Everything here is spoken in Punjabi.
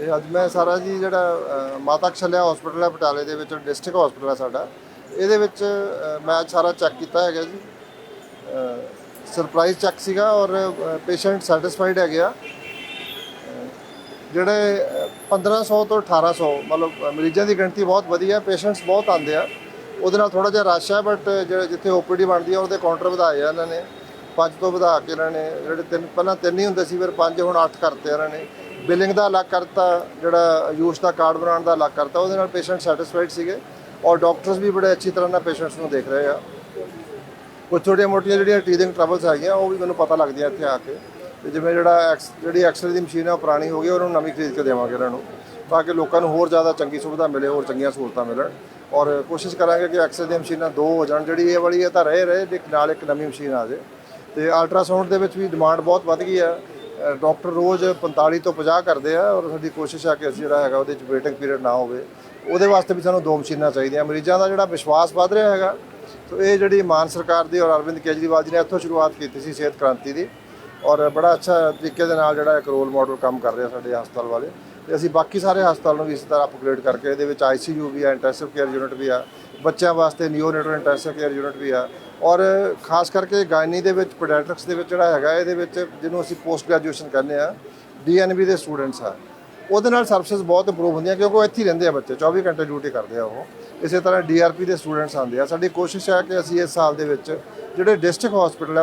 ਇਹ ਅੱਜ ਮੈਂ ਸਾਰਾ ਜੀ ਜਿਹੜਾ ਅ, ਮਾਤਾ ਕਸ਼ਲਿਆ ਹਸਪੀਟਲ ਹੈ ਬਟਾਲੇ ਦੇ ਵਿੱਚ ਡਿਸਟ੍ਰਿਕਟ ਹਸਪੀਟਲ ਹੈ ਸਾਡਾ। ਇਹਦੇ ਵਿੱਚ ਅ, ਮੈਂ ਅੱਜ ਸਾਰਾ ਚੈੱਕ ਕੀਤਾ ਹੈਗਾ ਜੀ। ਸਰਪ੍ਰਾਈਜ਼ ਚੈੱਕ ਸੀਗਾ ਔਰ ਪੇਸ਼ੈਂਟ ਸੈਟੀਸਫਾਈਡ ਹੈਗੇ ਆ। ਜਿਹੜੇ ਅ, 1500 ਤੋਂ 1800 ਮਤਲਬ ਅ, ਮਰੀਜ਼ਾਂ ਦੀ ਗਿਣਤੀ ਬਹੁਤ ਵਧੀਆ ਪੇਸ਼ੈਂਟਸ ਬਹੁਤ ਆਉਂਦੇ ਆ। ਉਹਦੇ ਨਾਲ ਥੋੜਾ ਜਿਹਾ ਰਸ਼ ਹੈ ਬਟ ਜਿਹੜੇ ਜਿੱਥੇ ਓਪੀਡੀ ਬਣਦੀ ਆ ਉਹਦੇ ਕਾਊਂਟਰ ਵਧਾਏ ਆ ਇਹਨਾਂ ਨੇ। ਪੰਜ ਤੋਂ ਵਧਾ ਕੇ ਇਹਨਾਂ ਨੇ ਜਿਹੜੇ ਤਿੰਨ ਪਹਿਲਾਂ ਤਿੰਨ ਹੀ ਹੁੰਦੇ ਸੀ ਫਿਰ ਪੰਜ ਹੁਣ ਅੱਠ ਕਰਤੇ ਇਹਨਾਂ ਨੇ। ਬਿਲਿੰਗ ਦਾ ਅਲੱਗ ਕਰਤਾ, ਜਿਹੜਾ ਆਯੂਸ਼ ਦਾ ਕਾਰਡ ਬਣਾਉਣ ਦਾ ਅਲੱਗ ਕਰਤਾ, ਉਹਦੇ ਨਾਲ ਪੇਸ਼ੈਂਟ ਸੈਟੀਸਫਾਈਡ ਸੀਗੇ ਔਰ ਡਾਕਟਰਸ ਵੀ ਬੜੇ ਅੱਛੀ ਤਰ੍ਹਾਂ ਨਾਲ ਪੇਸ਼ੈਂਟਸ ਨੂੰ ਦੇਖ ਰਹੇ ਆ। ਕੁਝ ਛੋਟੀਆਂ ਮੋਟੀਆਂ ਜਿਹੜੀਆਂ ਟੀਥਿੰਗ ਟਰਬਲਸ ਹੈਗੀਆਂ, ਉਹ ਵੀ ਮੈਨੂੰ ਪਤਾ ਲੱਗਦੀਆਂ ਇੱਥੇ ਆ ਕੇ। ਤੇ ਜਿਵੇਂ ਜਿਹੜਾ ਐਕਸ ਜਿਹੜੀ ਐਕਸਰੇ ਦੀ ਮਸ਼ੀਨ ਹੈ ਉਹ ਪੁਰਾਣੀ ਹੋ ਗਈ, ਉਹਨੂੰ ਨਵੀਂ ਖਰੀਦ ਕੇ ਦੇਵਾਂਗੇ ਇਹਨਾਂ ਨੂੰ, ਤਾਂ ਕਿ ਲੋਕਾਂ ਨੂੰ ਹੋਰ ਜ਼ਿਆਦਾ ਚੰਗੀ ਸੁਵਿਧਾ ਮਿਲੇ, ਹੋਰ ਚੰਗੀਆਂ ਸਹੂਲਤਾਂ ਮਿਲਣ। ਔਰ ਕੋਸ਼ਿਸ਼ ਕਰਾਂਗੇ ਕਿ ਐਕਸਰੇ ਦੀਆਂ ਮਸ਼ੀਨਾਂ ਦੋ ਹੋ ਜਾਣ, ਜਿਹੜੀ ਇਹ ਵਾਲੀ ਇਹ ਤਾਂ ਰਹੇ ਰਹੇ ਤੇ ਨਾਲ ਇੱਕ ਨਵੀਂ ਮਸ਼ੀਨ ਆ ਜੇ। ਤੇ ਅਲਟਰਾਸਾਊਂਡ ਦੇ ਵਿੱਚ ਵੀ ਡਿਮਾਂਡ ਬਹੁਤ ਵੱਧ ਗਈ ਹੈ ਡਾਕਟਰ ਰੋਜ਼ 45 ਤੋਂ 50 ਕਰਦੇ ਆ ਔਰ ਸਾਡੀ ਕੋਸ਼ਿਸ਼ ਆ ਕਿ ਅਸੀਂ ਜਿਹੜਾ ਹੈਗਾ ਉਹਦੇ ਚ ਵੇਟਿੰਗ ਪੀਰੀਅਡ ਨਾ ਹੋਵੇ। ਉਹਦੇ ਵਾਸਤੇ ਵੀ ਸਾਨੂੰ ਦੋ ਮਸ਼ੀਨਾਂ ਚਾਹੀਦੀਆਂ। ਮਰੀਜ਼ਾਂ ਦਾ ਜਿਹੜਾ ਵਿਸ਼ਵਾਸ ਵੱਧ ਰਿਹਾ ਹੈਗਾ ਸੋ ਇਹ ਜਿਹੜੀ ਮਾਨ ਸਰਕਾਰ ਦੀ ਔਰ ਅਰਵਿੰਦ ਕੇਜਰੀਵਾਲ ਜੀ ਨੇ ਇੱਥੋਂ ਸ਼ੁਰੂਆਤ ਕੀਤੀ ਸੀ ਸਿਹਤ ਕ੍ਰਾਂਤੀ ਦੀ। ਔਰ ਬੜਾ ਅੱਛਾ ਤਰੀਕੇ ਦੇ ਨਾਲ ਜਿਹੜਾ ਇੱਕ ਰੋਲ ਮਾਡਲ ਕੰਮ ਕਰ ਰਿਹਾ ਸਾਡੇ ਹਸਪਤਾਲ ਵਾਲੇ। ਤੇ ਅਸੀਂ ਬਾਕੀ ਸਾਰੇ ਹਸਪਤਾਲ ਨੂੰ ਵੀ ਇਸ ਤਰ੍ਹਾਂ ਅਪਗ੍ਰੇਡ ਕਰਕੇ ਇਹਦੇ ਵਿੱਚ ਆਈਸੀਯੂ ਵੀ ਆ ਇੰਟੈਂਸਿਵ ਕੇਅਰ ਯੂਨਿਟ ਵੀ ਆ, ਬੱਚਿਆਂ ਵਾਸਤੇ ਨਿਓਨੇਟਲ ਇੰਟੈਂਸਿਵ ਕੇਅਰ ਯੂਨਿਟ ਵੀ ਆ। ਔਰ ਖਾਸ ਕਰਕੇ ਗਾਇਨੀ ਦੇ ਵਿੱਚ ਪੀਡੀਆਟ੍ਰਿਕਸ ਦੇ ਵਿੱਚ ਜਿਹੜਾ ਹੈਗਾ, ਇਹਦੇ ਵਿੱਚ ਜਿਹਨੂੰ ਅਸੀਂ ਪੋਸਟ ਗ੍ਰੈਜੂਏਸ਼ਨ ਕਹਿੰਦੇ ਆ ਡੀਐਨਬੀ ਦੇ ਸਟੂਡੈਂਟਸ ਆ। ਉਹਦੇ ਨਾਲ ਸਰਵਿਸਿਜ਼ ਬਹੁਤ ਇੰਪਰੂਵ ਹੁੰਦੀਆਂ ਕਿਉਂਕਿ ਉਹ ਇੱਥੇ ਹੀ ਰਹਿੰਦੇ ਆ ਬੱਚੇ 24 ਘੰਟੇ ਡਿਊਟੀ ਕਰਦੇ ਆ ਉਹ। ਇਸੇ ਤਰ੍ਹਾਂ ਡੀਆਰਪੀ ਦੇ ਸਟੂਡੈਂਟਸ ਆਉਂਦੇ ਆ। ਸਾਡੀ ਕੋਸ਼ਿਸ਼ ਹੈ ਕਿ ਅਸੀਂ ਇਸ ਸਾਲ ਦੇ ਵਿੱਚ ਜਿਹੜੇ ਡਿਸਟ੍ਰਿਕਟ ਹਸਪੀਟਲ ਹੈ